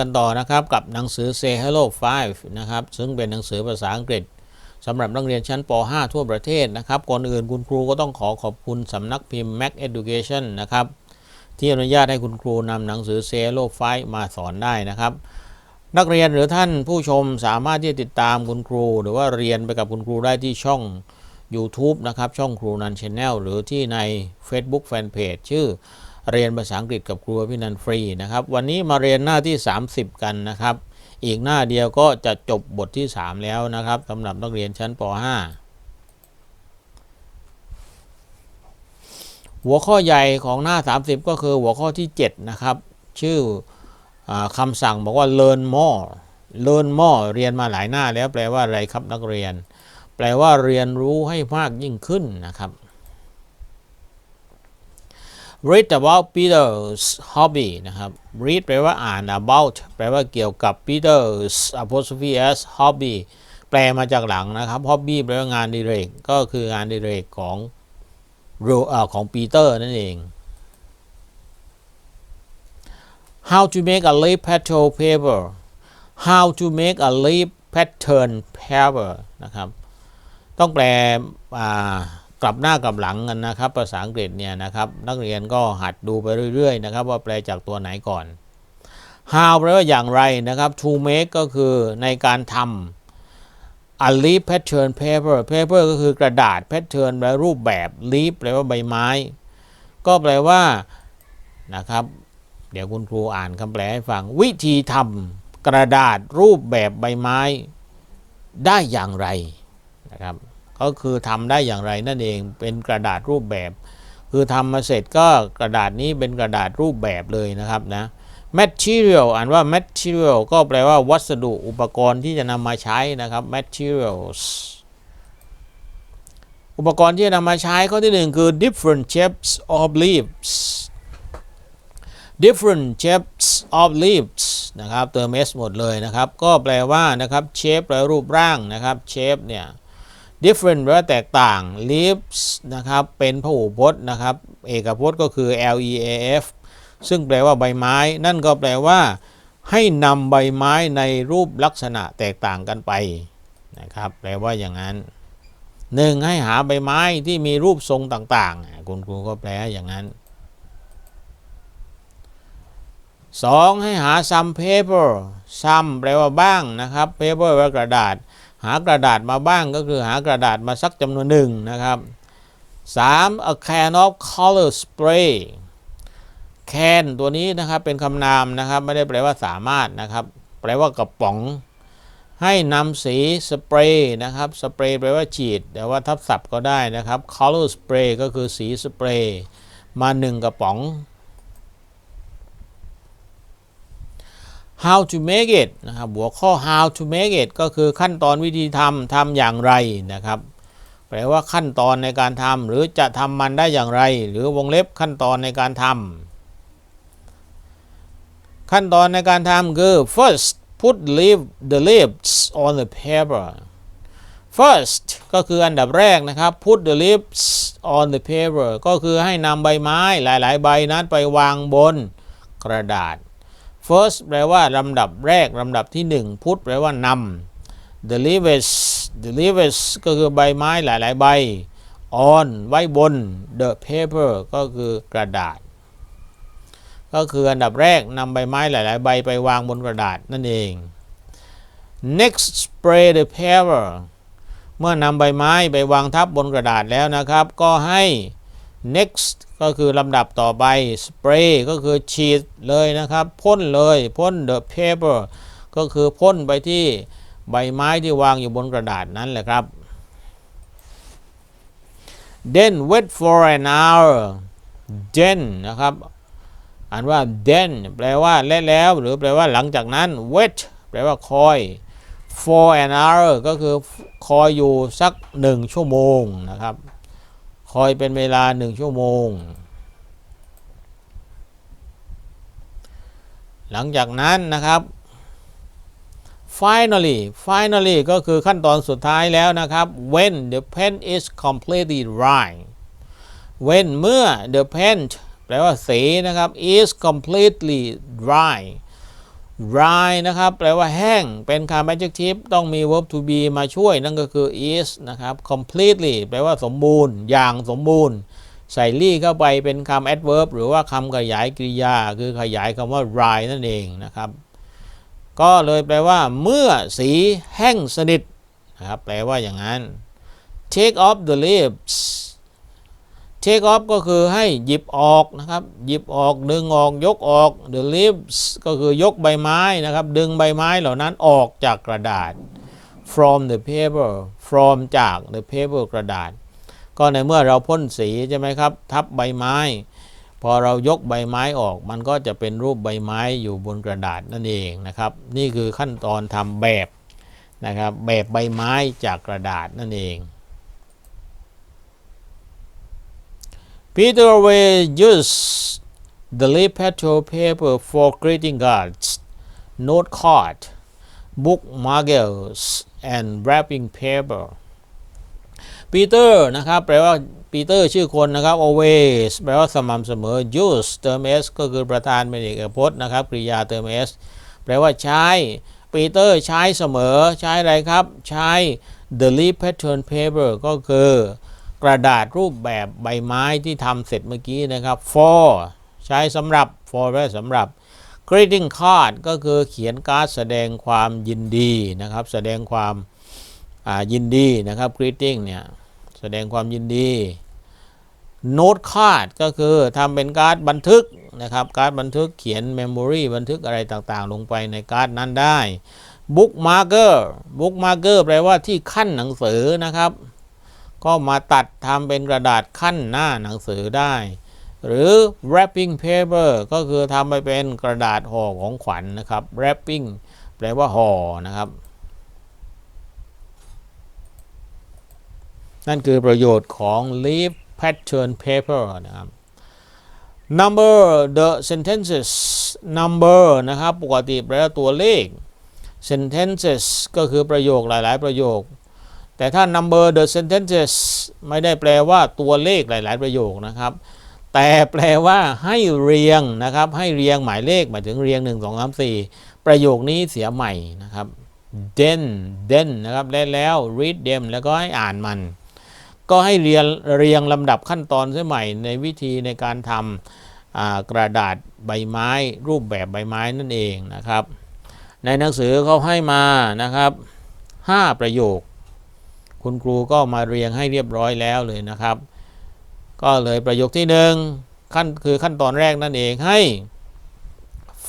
กันต่อนะครับกับหนังสือ Say Hello 5 นะครับ ซึ่งเป็นหนังสือภาษาอังกฤษสำหรับนักเรียนชั้นป .5 ทั่วประเทศนะครับก่อนอื่นคุณครูก็ต้องขอขอบคุณสำนักพิมพ์ Mac Education นะครับ ที่อนุญาตให้คุณครูนำหนังสือ Say Hello 5 มาสอนได้นะครับนักเรียนหรือท่านผู้ชมสามารถที่จะติดตามคุณครู หรือว่าเรียนไปกับคุณครูได้ที่ช่อง YouTube นะครับ ช่องครูนันชแนลหรือที่ใน Facebook Fanpage ชื่อ เรียนภาษาอังกฤษกับครูพี่นันฟรีนะครับ วันนี้มาเรียนหน้าที่ 30 กันนะครับ อีกหน้าเดียวก็จะจบบทที่ 3 แล้วนะครับสำหรับนักเรียนชั้นป .5 หัวข้อใหญ่ของหน้า 30 ก็คือหัวข้อที่ 7 นะครับ ชื่ออคำสั่งบอกว่า learn more learn more เรียนมาหลายหน้าแล้วแปลว่าอะไรครับนักเรียน แปลว่าเรียนรู้ให้มากยิ่งขึ้นนะครับ read about Peter's hobby นะครับ read แปลว่าอ่าน about แปลว่าเกี่ยวกับ Peter's apostrophe s hobby แปลมาจากหลังนะครับ hobby แปลว่างานดิเรก ก็คืองานดิเรกของของปีเตอร์นั่นเอง how to make a leaf pattern paper how to make a leaf pattern paper นะครับ ต้องแปล กลับหน้ากลับหลังกันนะครับ ภาษาอังกฤษเนี่ยนะครับ นักเรียนก็หัดดูไปเรื่อยๆนะครับ ว่าแปลจากตัวไหนก่อน how แปลว่าอย่างไรนะครับ to make ก็คือในการทำ a leaf pattern paper paper ก็คือกระดาษ pattern แปลรูปแบบ leaf แปลว่าใบไม้ ก็แปลว่านะครับ เดี๋ยวคุณครูอ่านคำแปลให้ฟัง วิธีทำกระดาษรูปแบบใบไม้ได้อย่างไรนะครับ ก็คือทำได้อย่างไรนั่นเองเป็นกระดาษรูปแบบ คือทำมาเสร็จก็กระดาษนี้เป็นกระดาษรูปแบบเลยนะครับนะ material อ่านว่า material ก็แปลว่าวัสดุอุปกรณ์ที่จะนำมาใช้นะครับ materials อุปกรณ์ที่จะนำมาใช้ข้อที่หนึ่งคือ different shapes of leaves different shapes of leaves นะครับเติม s หมดเลยนะครับ ก็แปลว่านะครับ shape แปลรูปร่างนะครับ shape เนี่ย different แปลว่าแตกต่าง leaves นะครับ เป็นพหูพจน์นะครับ เอกพจน์ก็คือ L E A F ซึ่งแปลว่าใบไม้ นั่นก็แปลว่า ให้นำใบไม้ในรูปลักษณะแตกต่างกันไปนะครับ แปลว่าอย่างนั้นหนึ่งให้หาใบไม้ที่มีรูปทรงต่างๆ คุณครูก็แปลอย่างนั้นสองให้หา some paper some แปลว่าบ้างนะครับ paper แปลว่ากระดาษ หากระดาษมาบ้างก็คือหากระดาษมาสักจำนวนหนึ่งนะครับ 3. a can of color spray can ตัวนี้นะครับเป็นคำนามนะครับไม่ได้แปลว่าสามารถนะครับ แปลว่ากระป๋อง ให้นำสีสเปรย์นะครับสเปรย์แปลว่าฉีด แต่ว่าทับศัพท์ก็ได้นะครับ color spray ก็คือสีสเปรย์มาหนึ่งกระป๋อง how to make it นะครับหัวข้อ how to make it ก็คือขั้นตอนวิธีทำทำอย่างไรนะครับ แปลว่าขั้นตอนในการทำหรือจะทำมันได้อย่างไร หรือวงเล็บขั้นตอนในการทำขั้นตอนในการทำคือ first put leaf the leaves on the paper first ก็คืออันดับแรกนะครับ put the leaves on the paper ก็คือให้นำใบไม้หลาย ๆ ใบนั้นไปวางบนกระดาษ first แปลว่าลำดับแรกลำดับที่หนึ่ง put แปลว่านำ the leaves the leaves ก็คือใบไม้หลาย ๆ ใบ on ไว้บน the paper ก็คือกระดาษ ก็คืออันดับแรกนำใบไม้หลาย ๆ ใบไปวางบนกระดาษนั่นเอง next spray the paper เมื่อนำใบไม้ไปวางทับบนกระดาษแล้วนะครับ ก็ให้ next ก็คือลำดับต่อไป spray ก็คือฉีดเลยนะครับ พ่นเลยพ่น the paper ก็คือพ่นไปที่ใบไม้ที่วางอยู่บนกระดาษนั้นแหละครับ then wait for an hour then นะครับอ่านว่า then แปลว่าและแล้ว หรือแปลว่าหลังจากนั้น wait แปลว่าคอย for an hour ก็คือคอยอยู่สักหนึ่งชั่วโมงนะครับ คอยเป็นเวลาหนึ่งชั่วโมง หลังจากนั้นนะครับ finally finally ก็คือขั้นตอนสุดท้ายแล้วนะครับ when the pen is completely dry when เมื่อ the pen แปลว่าสีนะครับ is completely dry dry นะครับ แปลว่าแห้ง เป็นคำ adjective ต้องมี verb to be มาช่วยนั่นก็คือ is นะครับ completely แปลว่าสมบูรณ์ อย่างสมบูรณ์ ใส่ลี่เข้าไปเป็นคำ adverb หรือว่าคำขยายกริยา คือขยายคำว่า dry นั่นเองนะครับ ก็เลยแปลว่า เมื่อสีแห้งสนิทนะครับ แปลว่าอย่างนั้น take off the leaves take off ก็คือให้หยิบออกนะครับ หยิบออกดึงออกยกออก the leaves ก็คือยกใบไม้นะครับ ดึงใบไม้เหล่านั้นออกจากกระดาษ from the paper from จาก the paper กระดาษ ก็ในเมื่อเราพ่นสีใช่ไหมครับ ทับใบไม้ พอเรายกใบไม้ออก มันก็จะเป็นรูปใบไม้อยู่บนกระดาษนั่นเองนะครับ นี่คือขั้นตอนทำแบบนะครับ แบบใบไม้จากกระดาษนั่นเอง Peter will use the leaf petrol paper for greeting cards, note card, bookmarks, and wrapping paper. Peter นะครับแปลว่า Peter ชื่อคนนะครับ always แปลว่าสม่ำเสมอ use เติม s ก็คือประธานเป็นเอกพจน์นะครับกริยาเติม s แปลว่าใช้ Peter ใช้เสมอใช้อะไรครับ ใช้ the leaf pattern paper ก็คือ กระดาษรูปแบบใบไม้ที่ทำเสร็จเมื่อกี้นะครับ for ใช้สำหรับ for แปลว่าสำหรับ greeting card ก็คือเขียนการ์ดแสดงความยินดีนะครับ แสดงความยินดีนะครับ greeting เนี่ยแสดงความยินดี note card ก็คือทำเป็นการ์ดบันทึกนะครับ การ์ดบันทึกเขียน memory บันทึกอะไรต่างๆ ลงไปในการ์ดนั้นได้ bookmarker bookmarker แปลว่าที่ขั้นหนังสือนะครับ ก็มาตัดทำเป็นกระดาษขั้นหน้าหนังสือได้ หรือ wrapping paper ก็คือทำไปเป็นกระดาษห่อของขวัญนนะครับ wrapping แปลว่าห่อนะครับ นั่นคือประโยชน์ของ leaf pattern paper นะครับ number the sentences number นะครับ ปกติแปลว่าตัวเลข sentences ก็คือประโยคหลาย ๆ ประโยค แต่ถ้า number the sentences ไม่ได้แปลว่าตัวเลขหลาย ๆ ประโยคนะครับ แต่แปลว่าให้เรียงนะครับ ให้เรียงหมายเลขหมายถึงเรียง 1 2 3 4 ประโยคนี้เสียใหม่นะครับ then then นะครับแล้วแล้ว read them แล้วก็ให้อ่านมัน ก็ให้เรียงเรียงลำดับขั้นตอนเสียใหม่ในวิธีในการทำกระดาษใบไม้ รูปแบบใบไม้นั่นเองนะครับ ในหนังสือเขาให้มานะครับ 5 ประโยค คุณครูก็มาเรียงให้เรียบร้อยแล้วเลยนะครับ ก็เลยประโยคที่หนึ่งขั้นคือขั้นตอนแรกนั่นเองให้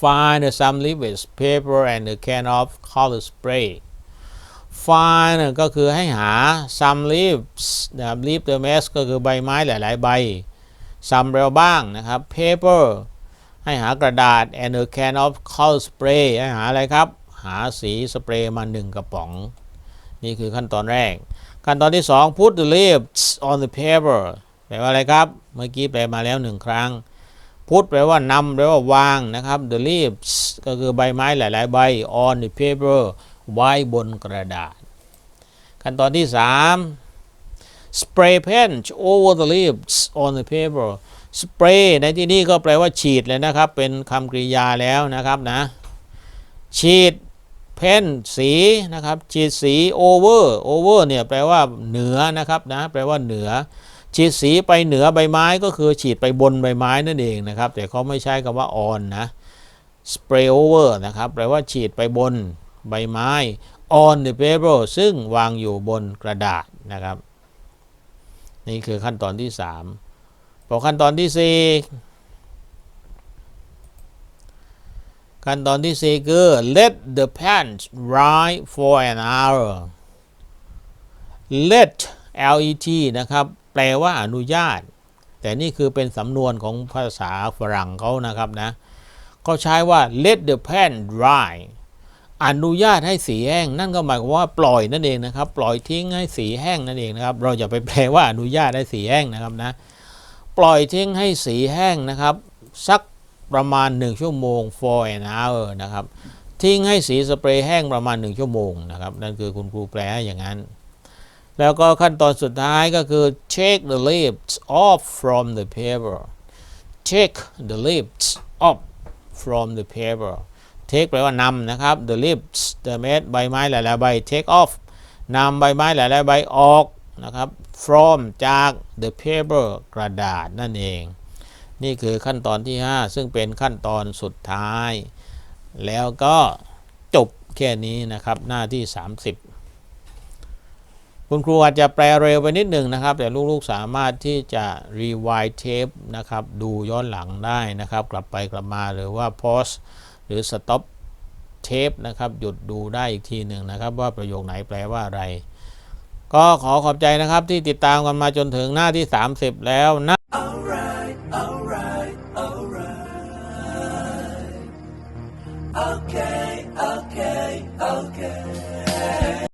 find some leaves paper and a can of color spray find ก็คือให้หา some leaves นะครับ leaf เติม s ก็คือใบไม้หลาย ๆ ใบ some แปลว่าบ้างนะครับ paper ให้หากระดาษ and a can of color spray ให้หาอะไรครับ หาสีสเปรย์มาหนึ่งกระป๋อง นี่คือขั้นตอนแรก ขั้นตอนที่ 2 put the leaves on the paper แปลว่าอะไรครับ เมื่อกี้แปลมาแล้วหนึ่งครั้ง put แปลว่านำแปลว่าวางนะครับ the leaves ก็คือใบไม้หลาย ๆ ใบ on the paper ไว้บนกระดาษ ขั้นตอนที่ 3 spray paint over the leaves on the paper spray ในที่นี้ก็แปลว่าฉีดเลยนะครับ เป็นคำกริยาแล้วนะครับนะ ฉีด เพ้นสีนะครับฉีดสี over over เวอร์เนี่ยแปลว่าเหนือนะครับนะแปลว่าเหนือ ฉีดสีไปเหนือใบไม้ก็คือฉีดไปบนใบไม้นั่นเองนะครับ แต่เขาไม่ใช้คำว่า on นนะ spray over นะครับแปลว่าฉีดไปบนใบไม้ on the paper ซึ่งวางอยู่บนกระดาษนะครับ นี่คือขั้นตอนที่ 3 พอขั้นตอนที่ 4 ขั้นตอนที่ 4 คือ let the pants dry for an hour let let นะครับ แปลว่าอนุญาต แต่นี่คือเป็นสำนวนของภาษาฝรั่งเขานะครับนะเขาใช้ว่า let the pen dry อนุญาตให้สีแห้ง นั่นก็หมายความว่าปล่อยนั่นเองนะครับ ปล่อยทิ้งให้สีแห้งนั่นเองนะครับ เราอย่าไปแปลว่าอนุญาตให้สีแห้งนะครับนะ ปล่อยทิ้งให้สีแห้งนะครับ สัก ประมาณ 1 ชั่วโมง for an hour นะครับ ทิ้งให้สีสเปรย์แห้งประมาณ 1 ชั่วโมงนะครับ นั่นคือคุณครูแปลให้อย่างนั้น แล้วก็ขั้นตอนสุดท้ายก็คือ take the leaves off from the paper take the leaves off from the paper take แปลว่านำนะครับ the leaves the mat ใบไม้หลายๆใบ take off นำใบไม้หลายๆใบออกนะครับ from จาก the paper กระดาษนั่นเอง นี่คือขั้นตอนที่ 5 ซึ่งเป็นขั้นตอนสุดท้าย แล้วก็จบแค่นี้นะครับหน้าที่ 30 คุณครูอาจจะแปลเร็วไปนิดหนึ่งนะครับ แต่ลูกๆสามารถที่จะ rewind tape นะครับ ดูย้อนหลังได้นะครับ กลับไปกลับมาหรือว่า pause หรือ stop tape นะครับหยุดดูได้อีกทีหนึ่งนะครับ ว่าประโยคไหนแปลว่าอะไร ก็ขอขอบใจนะครับที่ติดตามกันมาจนถึงหน้าที่ 30 แล้วน้า